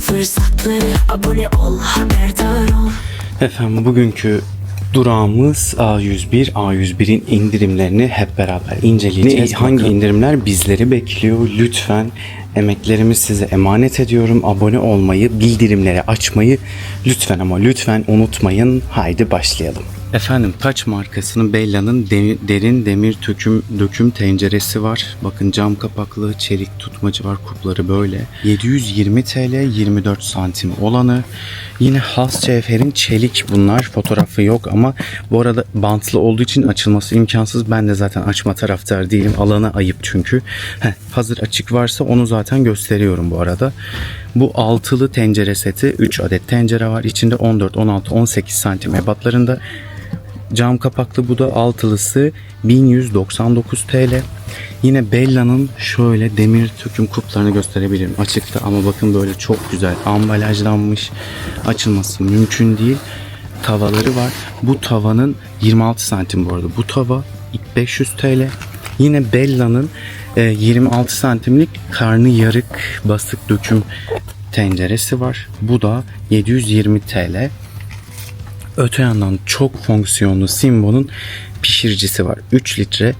fırsatları Abone ol haberdar ol Efendim bugünkü durağımız A101. A101'in indirimlerini hep beraber inceleyeceğiz. Hangi indirimler bizleri bekliyor? Lütfen emeklerimi size emanet ediyorum. Abone olmayı, bildirimleri açmayı lütfen ama lütfen unutmayın. Haydi başlayalım. Efendim Taç markasının Bella'nın de- derin demir döküm, döküm tenceresi var. Bakın cam kapaklı çelik tutmacı var kupları böyle. 720 TL 24 santim olanı. Yine has cevherin çelik bunlar. Fotoğrafı yok ama bu arada bantlı olduğu için açılması imkansız. Ben de zaten açma taraftar değilim. Alana ayıp çünkü. Heh, hazır açık varsa onu zaten gösteriyorum bu arada. Bu altılı tencere seti 3 adet tencere var. İçinde 14, 16, 18 santim ebatlarında. Cam kapaklı bu da altılısı 1199 TL. Yine Bella'nın şöyle demir töküm kuplarını gösterebilirim açıkta ama bakın böyle çok güzel ambalajlanmış. Açılması mümkün değil. Tavaları var. Bu tavanın 26 santim bu arada. Bu tava 500 TL. Yine Bella'nın e, 26 santimlik karnı yarık basık döküm tenceresi var. Bu da 720 TL. Öte yandan çok fonksiyonlu Simbo'nun pişiricisi var. 3 litre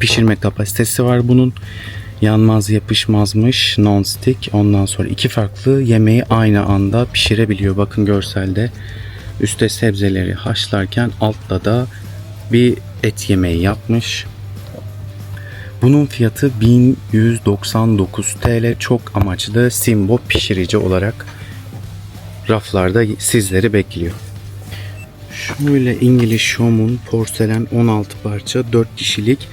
pişirme kapasitesi var bunun. Yanmaz yapışmazmış non-stick. Ondan sonra iki farklı yemeği aynı anda pişirebiliyor. Bakın görselde üstte sebzeleri haşlarken altta da bir et yemeği yapmış. Bunun fiyatı 1199 TL. Çok amaçlı Simbo pişirici olarak raflarda sizleri bekliyor. Şöyle İngiliz Home'un porselen 16 parça 4 kişilik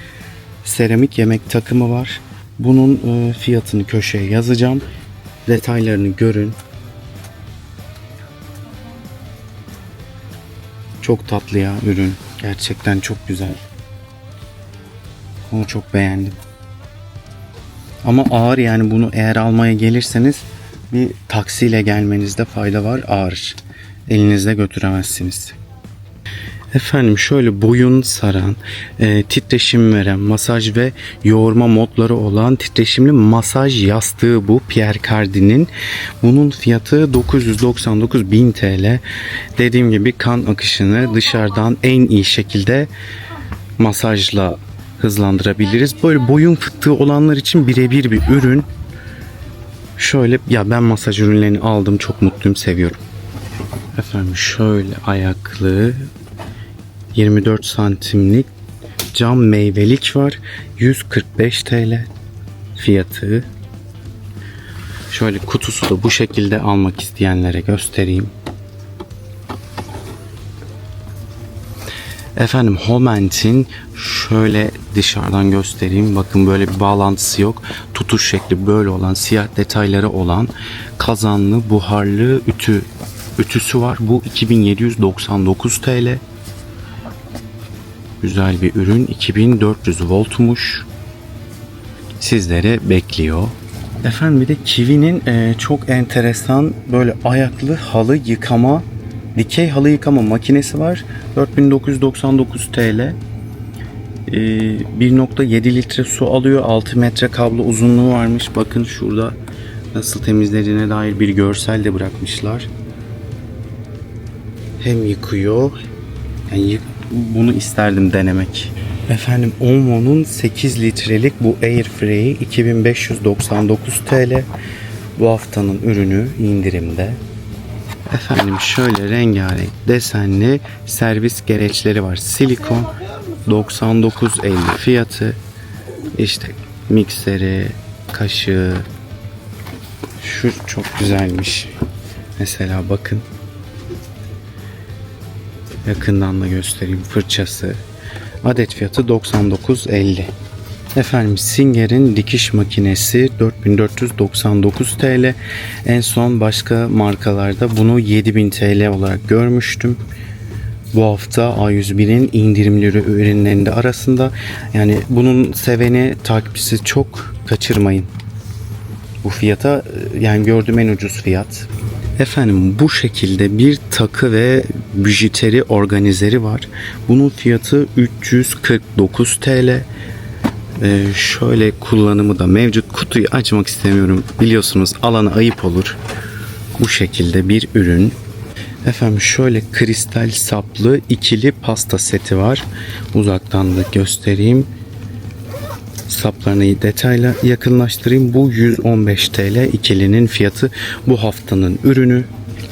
seramik yemek takımı var. Bunun e, fiyatını köşeye yazacağım. Detaylarını görün. Çok tatlı ya ürün. Gerçekten çok güzel. Onu çok beğendim. Ama ağır yani bunu eğer almaya gelirseniz bir taksiyle gelmenizde fayda var ağır. Elinizde götüremezsiniz. Efendim şöyle boyun saran, e, titreşim veren, masaj ve yoğurma modları olan titreşimli masaj yastığı bu Pierre Cardin'in. Bunun fiyatı 999 bin TL. Dediğim gibi kan akışını dışarıdan en iyi şekilde masajla hızlandırabiliriz. Böyle boyun fıtığı olanlar için birebir bir ürün. Şöyle ya ben masaj ürünlerini aldım çok mutluyum seviyorum. Efendim şöyle ayaklı 24 santimlik cam meyvelik var. 145 TL fiyatı. Şöyle kutusu da bu şekilde almak isteyenlere göstereyim. Efendim Homent'in şöyle dışarıdan göstereyim. Bakın böyle bir bağlantısı yok. Tutuş şekli böyle olan siyah detayları olan kazanlı buharlı ütü ütüsü var. Bu 2799 TL. Güzel bir ürün. 2400 voltmuş. Sizlere bekliyor. Efendim bir de Kiwi'nin e, çok enteresan böyle ayaklı halı yıkama dikey halı yıkama makinesi var. 4999 TL. E, 1.7 litre su alıyor. 6 metre kablo uzunluğu varmış. Bakın şurada nasıl temizlediğine dair bir görsel de bırakmışlar. Hem yıkıyor yani yık- bunu isterdim denemek. Efendim Omo'nun 8 litrelik bu Airfryer 2599 TL. Bu haftanın ürünü indirimde. Efendim şöyle rengarenk desenli servis gereçleri var. Silikon 99.50 fiyatı. İşte mikseri, kaşığı. Şu çok güzelmiş. Mesela bakın. Yakından da göstereyim fırçası. Adet fiyatı 99.50. Efendim Singer'in dikiş makinesi 4499 TL. En son başka markalarda bunu 7000 TL olarak görmüştüm. Bu hafta A101'in indirimli ürünlerinde arasında. Yani bunun seveni takipçisi çok kaçırmayın. Bu fiyata yani gördüğüm en ucuz fiyat. Efendim bu şekilde bir takı ve bijuteri organizeri var. Bunun fiyatı 349 TL. Ee, şöyle kullanımı da mevcut. Kutuyu açmak istemiyorum. Biliyorsunuz alana ayıp olur. Bu şekilde bir ürün. Efendim şöyle kristal saplı ikili pasta seti var. Uzaktan da göstereyim. Saplarını detayla yakınlaştırayım. Bu 115 TL ikilinin fiyatı bu haftanın ürünü.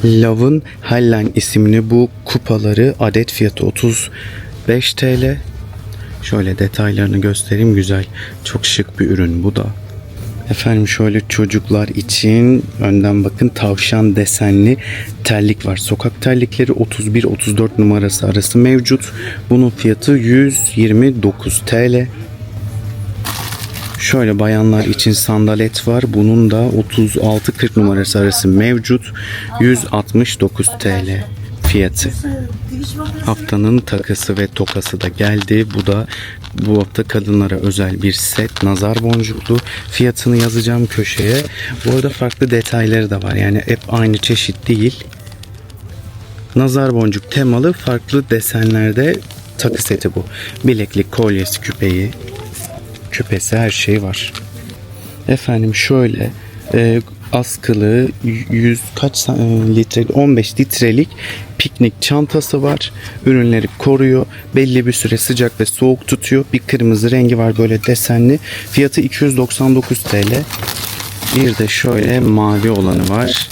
Love'ın Hellen isimli bu kupaları adet fiyatı 35 TL. Şöyle detaylarını göstereyim. Güzel. Çok şık bir ürün bu da. Efendim şöyle çocuklar için önden bakın tavşan desenli terlik var. Sokak terlikleri 31-34 numarası arası mevcut. Bunun fiyatı 129 TL. Şöyle bayanlar için sandalet var. Bunun da 36-40 numarası arası mevcut. 169 TL fiyatı. Haftanın takısı ve tokası da geldi. Bu da bu hafta kadınlara özel bir set nazar boncuklu. Fiyatını yazacağım köşeye. Bu arada farklı detayları da var. Yani hep aynı çeşit değil. Nazar boncuk temalı farklı desenlerde takı seti bu. Bileklik, kolyesi, küpeyi, küpesi her şey var. Efendim şöyle e, askılı 100 kaç e, litre 15 litrelik piknik çantası var. Ürünleri koruyor. Belli bir süre sıcak ve soğuk tutuyor. Bir kırmızı rengi var böyle desenli. Fiyatı 299 TL. Bir de şöyle mavi olanı var.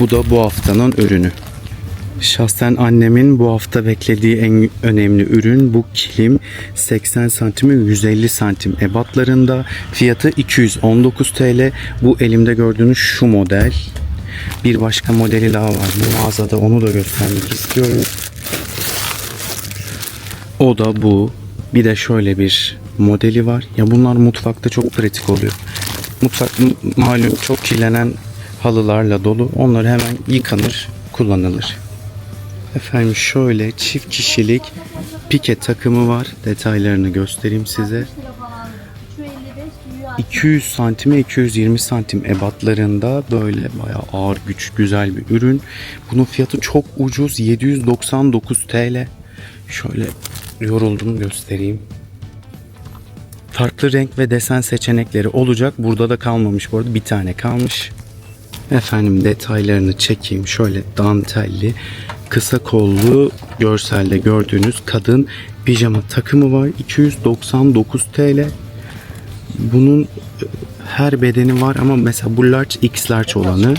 Bu da bu haftanın ürünü. Şahsen annemin bu hafta beklediği en önemli ürün bu kilim. 80 santim ve 150 santim ebatlarında. Fiyatı 219 TL bu elimde gördüğünüz şu model. Bir başka modeli daha var mağazada. Onu da göstermek istiyorum. O da bu. Bir de şöyle bir modeli var. Ya bunlar mutfakta çok pratik oluyor. Mutfak malum çok kirlenen halılarla dolu. Onları hemen yıkanır kullanılır Efendim şöyle çift kişilik pike takımı var. Detaylarını göstereyim size. 200 santime 220 santim ebatlarında böyle bayağı ağır güç güzel bir ürün. Bunun fiyatı çok ucuz 799 TL. Şöyle yoruldum göstereyim. Farklı renk ve desen seçenekleri olacak. Burada da kalmamış bu arada bir tane kalmış. Efendim detaylarını çekeyim. Şöyle dantelli, kısa kollu görselde gördüğünüz kadın pijama takımı var. 299 TL. Bunun e, her bedeni var ama mesela bu large X large olanı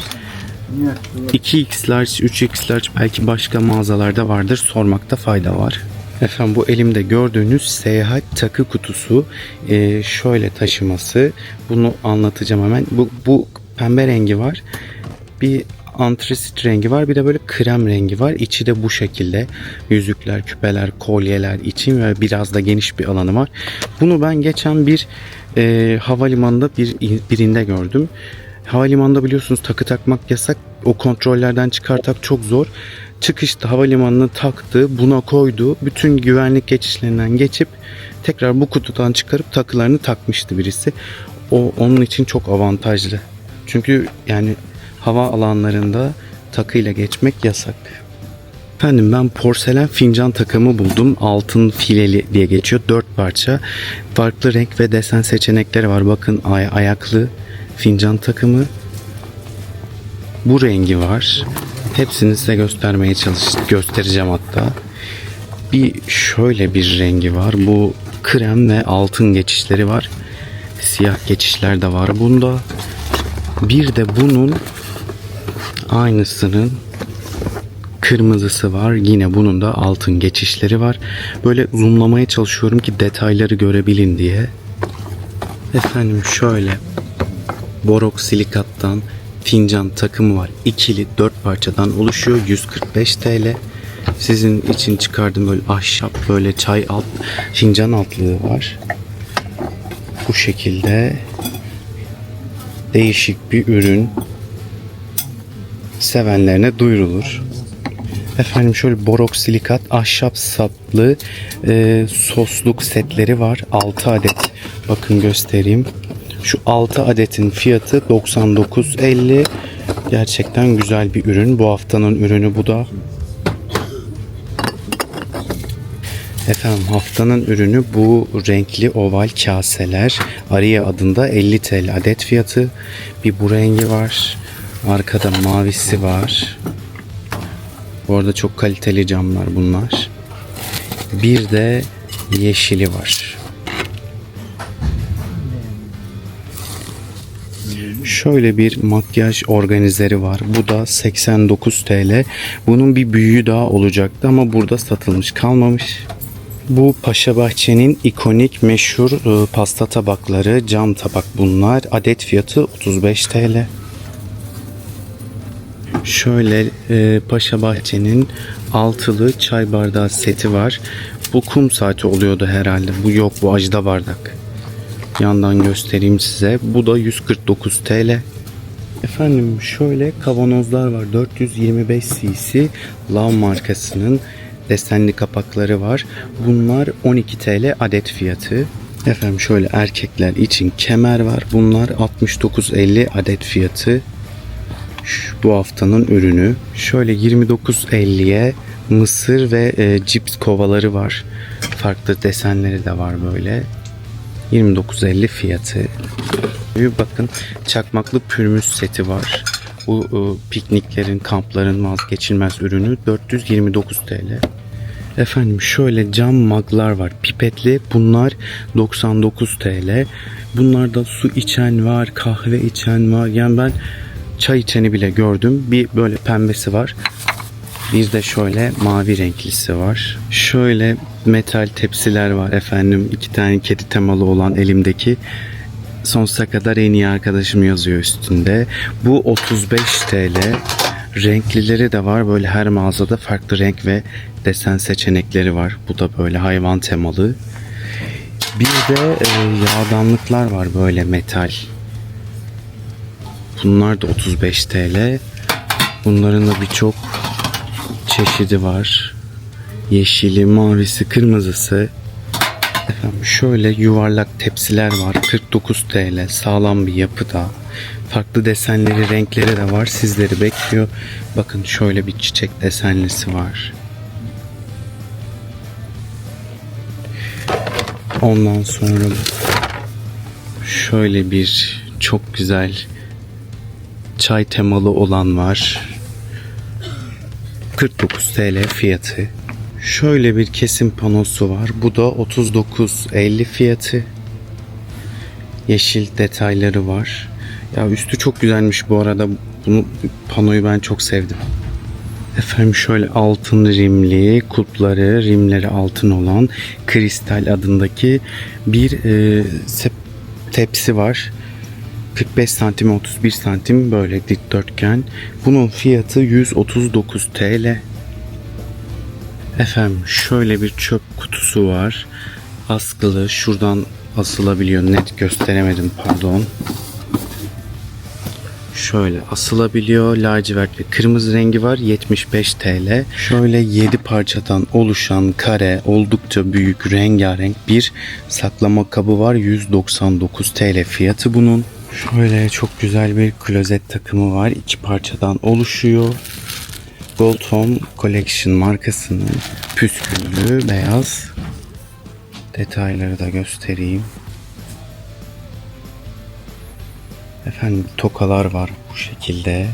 2X large, 3X large belki başka mağazalarda vardır. Sormakta fayda var. Efendim bu elimde gördüğünüz seyahat takı kutusu Ee, şöyle taşıması. Bunu anlatacağım hemen. Bu, bu pembe rengi var. Bir antrasit rengi var. Bir de böyle krem rengi var. İçi de bu şekilde. Yüzükler, küpeler, kolyeler için ve biraz da geniş bir alanı var. Bunu ben geçen bir e, havalimanında bir birinde gördüm. Havalimanında biliyorsunuz takı takmak yasak. O kontrollerden çıkartak çok zor. Çıkışta havalimanına taktı, buna koydu. Bütün güvenlik geçişlerinden geçip tekrar bu kutudan çıkarıp takılarını takmıştı birisi. O onun için çok avantajlı. Çünkü yani hava alanlarında takıyla geçmek yasak. Efendim ben porselen fincan takımı buldum. Altın fileli diye geçiyor. Dört parça. Farklı renk ve desen seçenekleri var. Bakın ay ayaklı fincan takımı. Bu rengi var. Hepsini size göstermeye çalış göstereceğim hatta. Bir şöyle bir rengi var. Bu krem ve altın geçişleri var. Siyah geçişler de var bunda. Bir de bunun aynısının kırmızısı var. Yine bunun da altın geçişleri var. Böyle zoomlamaya çalışıyorum ki detayları görebilin diye. Efendim şöyle borok silikattan fincan takımı var. İkili dört parçadan oluşuyor. 145 TL. Sizin için çıkardım böyle ahşap böyle çay alt fincan altlığı var. Bu şekilde değişik bir ürün sevenlerine duyurulur. Efendim şöyle borok silikat ahşap saplı e, sosluk setleri var. 6 adet. Bakın göstereyim. Şu 6 adetin fiyatı 99.50. Gerçekten güzel bir ürün. Bu haftanın ürünü bu da. Efendim haftanın ürünü bu renkli oval kaseler. Aria adında 50 TL adet fiyatı. Bir bu rengi var. Arkada mavisi var. Bu arada çok kaliteli camlar bunlar. Bir de yeşili var. Şöyle bir makyaj organizeri var. Bu da 89 TL. Bunun bir büyüğü daha olacaktı ama burada satılmış kalmamış. Bu Paşa Bahçe'nin ikonik meşhur e, pasta tabakları, cam tabak bunlar. Adet fiyatı 35 TL. Şöyle e, Paşa Bahçe'nin altılı çay bardağı seti var. Bu kum saati oluyordu herhalde. Bu yok bu ajda bardak. Yandan göstereyim size. Bu da 149 TL. Efendim şöyle kavanozlar var. 425 cc Lav markasının desenli kapakları var. Bunlar 12 TL adet fiyatı. Efendim şöyle erkekler için kemer var. Bunlar 69.50 adet fiyatı. Bu haftanın ürünü. Şöyle 29.50'ye mısır ve e, cips kovaları var. Farklı desenleri de var böyle. 29.50 fiyatı. Bir bakın çakmaklı pürmüz seti var. Bu e, pikniklerin, kampların vazgeçilmez ürünü 429 TL. Efendim şöyle cam maglar var. Pipetli bunlar 99 TL. Bunlarda su içen var, kahve içen var. Yani ben çay içeni bile gördüm. Bir böyle pembesi var. Bir de şöyle mavi renklisi var. Şöyle metal tepsiler var efendim. İki tane kedi temalı olan elimdeki. Sonsuza kadar en iyi arkadaşım yazıyor üstünde. Bu 35 TL. Renklileri de var. Böyle her mağazada farklı renk ve desen seçenekleri var. Bu da böyle hayvan temalı. Bir de e, yağdanlıklar var böyle metal. Bunlar da 35 TL. Bunların da birçok çeşidi var. Yeşili, mavisi, kırmızısı. Efendim şöyle yuvarlak tepsiler var. 49 TL. Sağlam bir yapıda. Farklı desenleri, renkleri de var. Sizleri bekliyor. Bakın şöyle bir çiçek desenlisi var. Ondan sonra şöyle bir çok güzel çay temalı olan var. 49 TL fiyatı. Şöyle bir kesim panosu var. Bu da 39.50 fiyatı. Yeşil detayları var. Ya üstü çok güzelmiş bu arada. Bunu panoyu ben çok sevdim. Efendim şöyle altın rimli, kulpları, rimleri altın olan kristal adındaki bir e, tepsi var. 45 santim 31 santim böyle dikdörtgen. Bunun fiyatı 139 TL. Efendim şöyle bir çöp kutusu var. Askılı şuradan asılabiliyor. Net gösteremedim pardon. Şöyle asılabiliyor. Lacivert ve kırmızı rengi var. 75 TL. Şöyle 7 parçadan oluşan kare oldukça büyük rengarenk bir saklama kabı var. 199 TL fiyatı bunun. Şöyle çok güzel bir klozet takımı var. İki parçadan oluşuyor. Gold Home Collection markasının püsküllü beyaz detayları da göstereyim. Efendim tokalar var bu şekilde.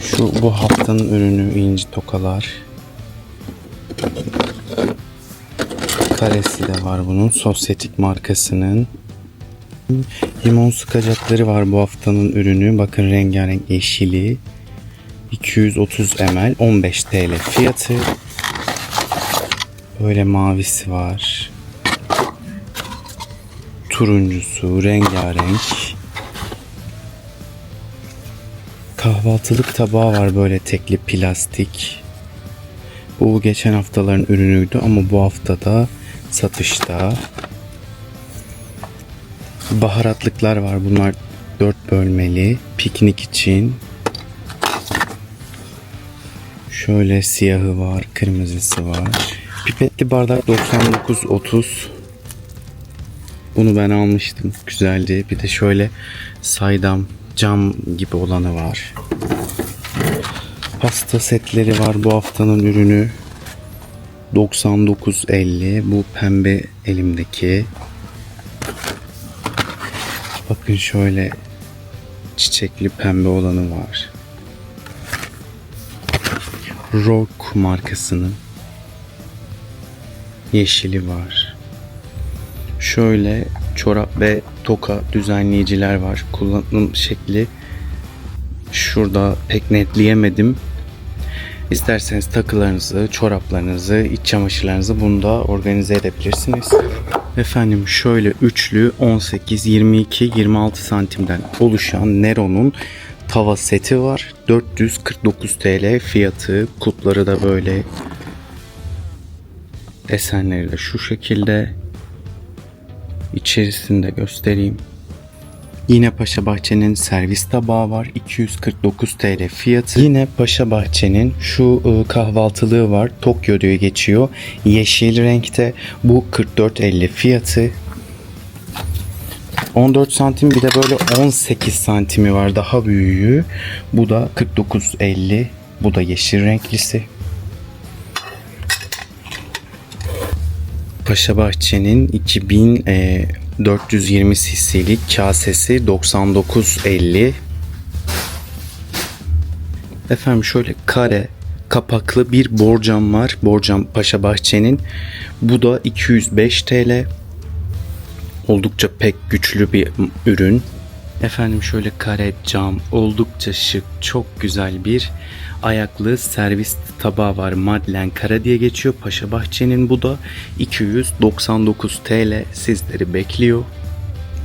Şu bu haftanın ürünü inci tokalar. Karesi de var bunun. Sosyetik markasının. Limon sıkacakları var bu haftanın ürünü. Bakın rengarenk yeşili. 230 ml 15 TL fiyatı. Böyle mavisi var. Turuncusu rengarenk. Kahvaltılık tabağı var böyle tekli plastik. Bu geçen haftaların ürünüydü ama bu haftada satışta. Baharatlıklar var. Bunlar 4 bölmeli. Piknik için. Şöyle siyahı var, kırmızısı var. Pipetli bardak 99.30. Bunu ben almıştım. Güzeldi. Bir de şöyle saydam cam gibi olanı var. Pasta setleri var bu haftanın ürünü. 99.50 bu pembe elimdeki. Bakın şöyle çiçekli pembe olanı var. Rock markasının yeşili var. Şöyle çorap ve toka düzenleyiciler var. Kullanım şekli şurada pek netleyemedim. İsterseniz takılarınızı, çoraplarınızı, iç çamaşırlarınızı bunda organize edebilirsiniz. Efendim şöyle üçlü 18, 22, 26 santimden oluşan Nero'nun tava seti var. 449 TL fiyatı. Kutları da böyle. Desenleri de şu şekilde. İçerisinde göstereyim. Yine Paşa Bahçe'nin servis tabağı var. 249 TL fiyatı. Yine Paşa Bahçe'nin şu e, kahvaltılığı var. Tokyo diye geçiyor. Yeşil renkte. Bu 44.50 fiyatı. 14 santim bir de böyle 18 santimi var daha büyüğü. Bu da 49.50. Bu da yeşil renklisi. Paşa Bahçe'nin 2420 cc'lik kasesi 99.50. Efendim şöyle kare kapaklı bir borcam var. Borcam Paşa Bahçe'nin. Bu da 205 TL. Oldukça pek güçlü bir ürün. Efendim şöyle kare cam oldukça şık çok güzel bir ayaklı servis tabağı var. Madlen Kara diye geçiyor. Paşa Bahçe'nin bu da 299 TL sizleri bekliyor.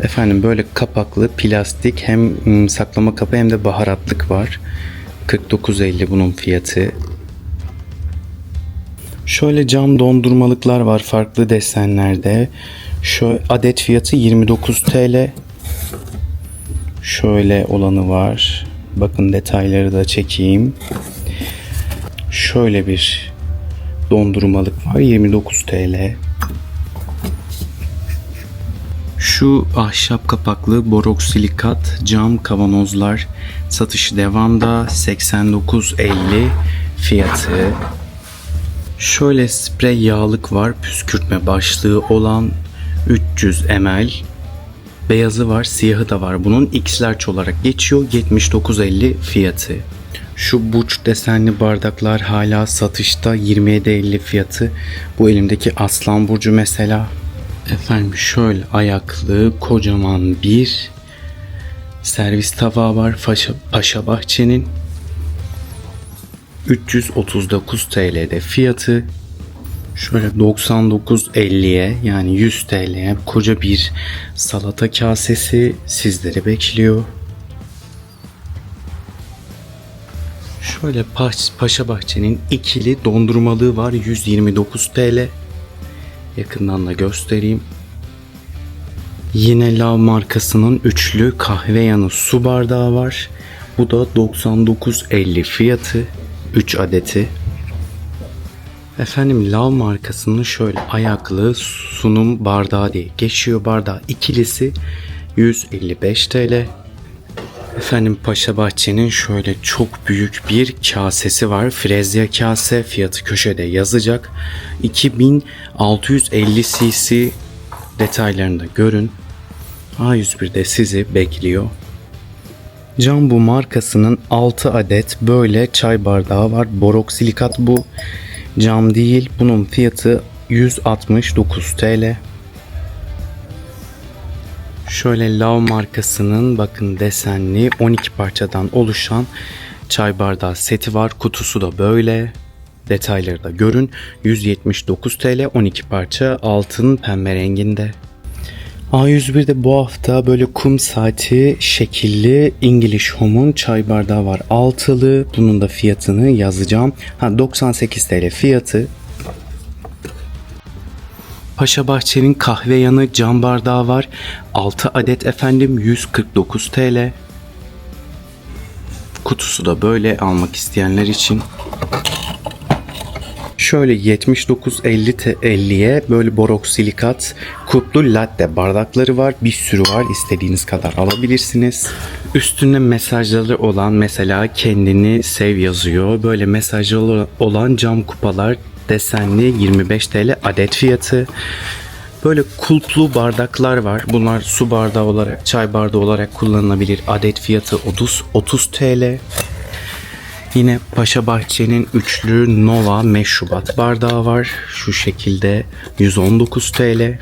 Efendim böyle kapaklı plastik hem ım, saklama kapı hem de baharatlık var. 49.50 bunun fiyatı. Şöyle cam dondurmalıklar var farklı desenlerde. Şu adet fiyatı 29 TL. Şöyle olanı var. Bakın detayları da çekeyim. Şöyle bir dondurmalık var 29 TL. Şu ahşap kapaklı boroksilikat cam kavanozlar satışı devamda 89.50 fiyatı. Şöyle sprey yağlık var püskürtme başlığı olan 300 ml. Beyazı var, siyahı da var. Bunun X large olarak geçiyor. 79.50 fiyatı. Şu burç desenli bardaklar hala satışta 27.50 fiyatı. Bu elimdeki aslan burcu mesela. Efendim şöyle ayaklı kocaman bir servis tabağı var Paşa, Paşa Bahçe'nin. 339 TL'de fiyatı. Şöyle 99.50'ye yani 100 TL'ye koca bir salata kasesi sizleri bekliyor. Şöyle Paş, Paşa Bahçe'nin ikili dondurmalığı var 129 TL. Yakından da göstereyim. Yine Lav markasının üçlü kahve yanı su bardağı var. Bu da 99.50 fiyatı. 3 adeti. Efendim Lav markasının şöyle ayaklı sunum bardağı diye geçiyor bardağı ikilisi 155 TL. Efendim Paşa Bahçe'nin şöyle çok büyük bir kasesi var. Frezya kase fiyatı köşede yazacak. 2650 cc detaylarını da görün. A101'de sizi bekliyor. Cambu markasının 6 adet böyle çay bardağı var. Boroksilikat bu. Cam değil. Bunun fiyatı 169 TL. Şöyle Lav markasının bakın desenli 12 parçadan oluşan çay bardağı seti var. Kutusu da böyle. Detayları da görün. 179 TL 12 parça altın pembe renginde. A101'de bu hafta böyle kum saati şekilli English Home'un çay bardağı var. Altılı. Bunun da fiyatını yazacağım. Ha 98 TL fiyatı. Paşa Bahçe'nin kahve yanı cam bardağı var. 6 adet efendim 149 TL. Kutusu da böyle almak isteyenler için. Şöyle 79.50 te- 50'ye böyle boroksilikat kutlu latte bardakları var. Bir sürü var. İstediğiniz kadar alabilirsiniz. Üstünde mesajları olan mesela kendini sev yazıyor. Böyle mesajları olan cam kupalar desenli 25 TL adet fiyatı. Böyle kulplu bardaklar var. Bunlar su bardağı olarak, çay bardağı olarak kullanılabilir. Adet fiyatı 30 30 TL. Yine Paşa Bahçe'nin üçlü Nova meşrubat bardağı var. Şu şekilde 119 TL.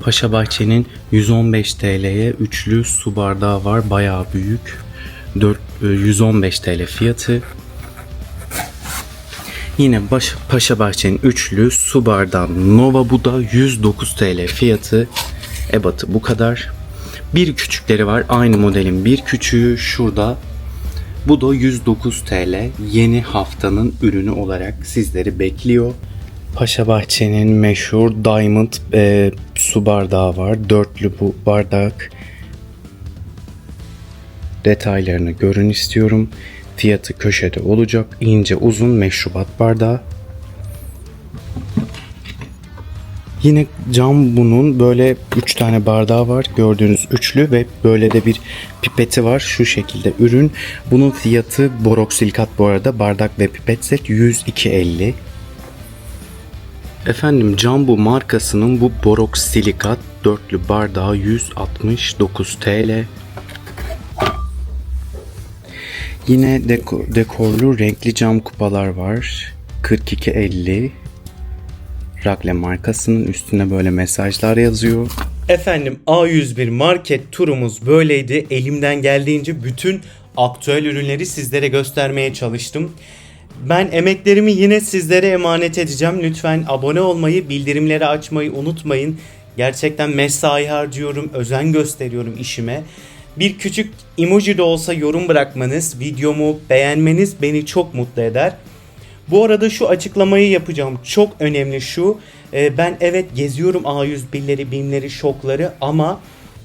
Paşa Bahçe'nin 115 TL'ye üçlü su bardağı var. Bayağı büyük. 4, 115 TL fiyatı. Yine baş, Paşa Bahçe'nin üçlü su bardağı Nova bu da 109 TL fiyatı. Ebatı bu kadar. Bir küçükleri var. Aynı modelin bir küçüğü şurada. Bu da 109 TL. Yeni haftanın ürünü olarak sizleri bekliyor. Paşa Bahçe'nin meşhur Diamond e, su bardağı var. Dörtlü bu bardak. Detaylarını görün istiyorum. Fiyatı köşede olacak. İnce uzun meşrubat bardağı. Yine cam bunun böyle 3 tane bardağı var. Gördüğünüz üçlü ve böyle de bir pipeti var. Şu şekilde ürün. Bunun fiyatı boroksilikat bu arada. Bardak ve pipet set 102.50. Efendim Cambu markasının bu boroksilikat dörtlü bardağı 169 TL. Yine deko- dekorlu renkli cam kupalar var. 42.50. Rakle markasının üstüne böyle mesajlar yazıyor. Efendim A101 market turumuz böyleydi. Elimden geldiğince bütün aktüel ürünleri sizlere göstermeye çalıştım. Ben emeklerimi yine sizlere emanet edeceğim. Lütfen abone olmayı, bildirimleri açmayı unutmayın. Gerçekten mesai harcıyorum, özen gösteriyorum işime. Bir küçük emoji de olsa yorum bırakmanız, videomu beğenmeniz beni çok mutlu eder. Bu arada şu açıklamayı yapacağım. Çok önemli şu. e, ben evet geziyorum A101'leri, BİM'leri, şokları ama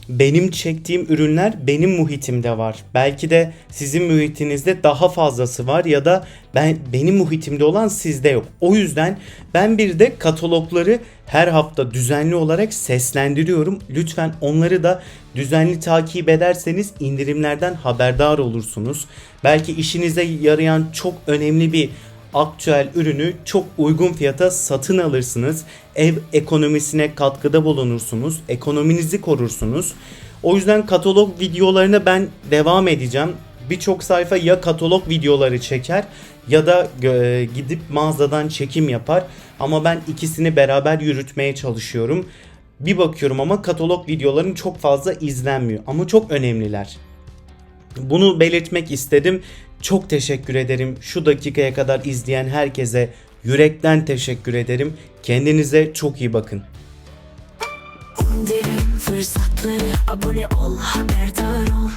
benim çektiğim ürünler benim muhitimde var. Belki de sizin muhitinizde daha fazlası var ya da ben benim muhitimde olan sizde yok. O yüzden ben bir de katalogları her hafta düzenli olarak seslendiriyorum. Lütfen onları da düzenli takip ederseniz indirimlerden haberdar olursunuz. Belki işinize yarayan çok önemli bir aktüel ürünü çok uygun fiyata satın alırsınız. Ev ekonomisine katkıda bulunursunuz. Ekonominizi korursunuz. O yüzden katalog videolarına ben devam edeceğim. Birçok sayfa ya katalog videoları çeker ya da e, gidip mağazadan çekim yapar. Ama ben ikisini beraber yürütmeye çalışıyorum. Bir bakıyorum ama katalog videoların çok fazla izlenmiyor. Ama çok önemliler. Bunu belirtmek istedim. Çok teşekkür ederim. Şu dakikaya kadar izleyen herkese yürekten teşekkür ederim. Kendinize çok iyi bakın. Fırsatları abone ol haberdar ol